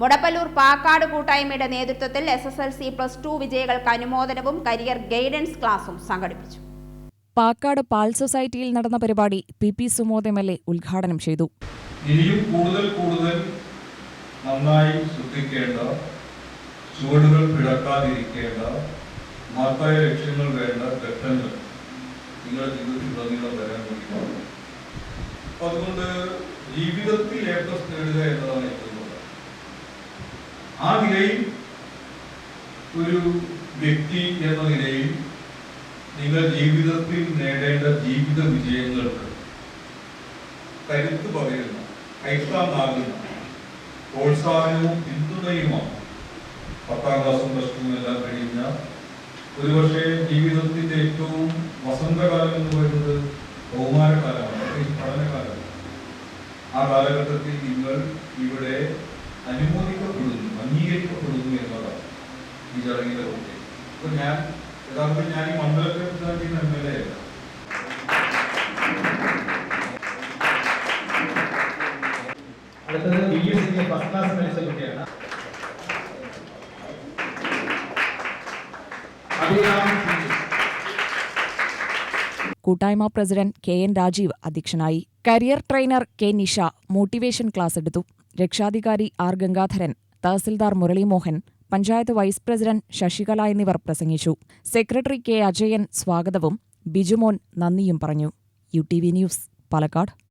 മുടപ്പല്ലൂർ പാക്കാട് കൂട്ടായ്മയുടെ നേതൃത്വത്തിൽ S S L C plus two വിജയികൾക്ക് അനുമോദനവും കരിയർ ഗൈഡൻസ് ക്ലാസും സംഘടിപ്പിച്ചു. പാക്കാട് പാൽ സൊസൈറ്റിയിൽ നടന്ന പരിപാടി P P Sumod M L A ഉദ്ഘാടനം ചെയ്തു. ഇനിയും കൂടുതൽ കൂടുതൽ നന്നായി ശ്രദ്ധിക്കേണ്ട ചുവടുകൾ പിടക്കാതിരിക്കേണ്ട മഹത്തായ ലക്ഷ്യങ്ങൾ വേണ്ട ഘട്ടങ്ങൾ നിങ്ങളുടെ ജീവിതത്തിലുടനീളം വരാൻ അപ്പൊ അതുകൊണ്ട് ജീവിതത്തിൽ എ പ്ലസ് നേടുക എന്നതാണ് ഏറ്റവും ആ നിലയിൽ ഒരു വ്യക്തി എന്ന നിലയിൽ നിങ്ങൾ ജീവിതത്തിൽ നേടേണ്ട ജീവിത വിജയങ്ങൾക്ക് കരുത്ത് പകരുന്ന കൈത്താങ്ങാകുന്ന പ്രോത്സാഹനവും പിന്തുണയുമാണ്. പത്താം ക്ലാസ്സും പ്ലസ് ടു എല്ലാം കഴിഞ്ഞ ഒരുപക്ഷെ ജീവിതത്തിന്റെ ഏറ്റവും വസന്തകാലം എന്ന് പറയുന്നത് പ്രത്യേകിച്ച് പഠനകാലമാണ് ആ കാലഘട്ടത്തിൽ നിങ്ങൾ ഇവിടെ എന്നതാണ് ഈ ഉദ്ദേശം അപ്പൊ ഞാൻ യഥാർത്ഥത്തിൽ ഞാൻ ഈ മണ്ഡലത്തെ പ്രതിനിധീകരിക്കുന്ന എം എൽ എ അല്ല. അടുത്തത് B S C first class മത്സര കുട്ടിയാണ്. അഭിരാം സിംഗ് കൂട്ടായ്മ പ്രസിഡന്റ് കെ എൻ രാജീവ് അധ്യക്ഷനായി. Career trainer K Nisha motivation class എടുത്തു. രക്ഷാധികാരി R Gangadharan tahsildar Muraleemohan panchayat vice president Sasikala എന്നിവർ പ്രസംഗിച്ചു. സെക്രട്ടറി കെ അജയൻ സ്വാഗതവും ബിജുമോൻ നന്ദിയും പറഞ്ഞു. U T V news Palakkad.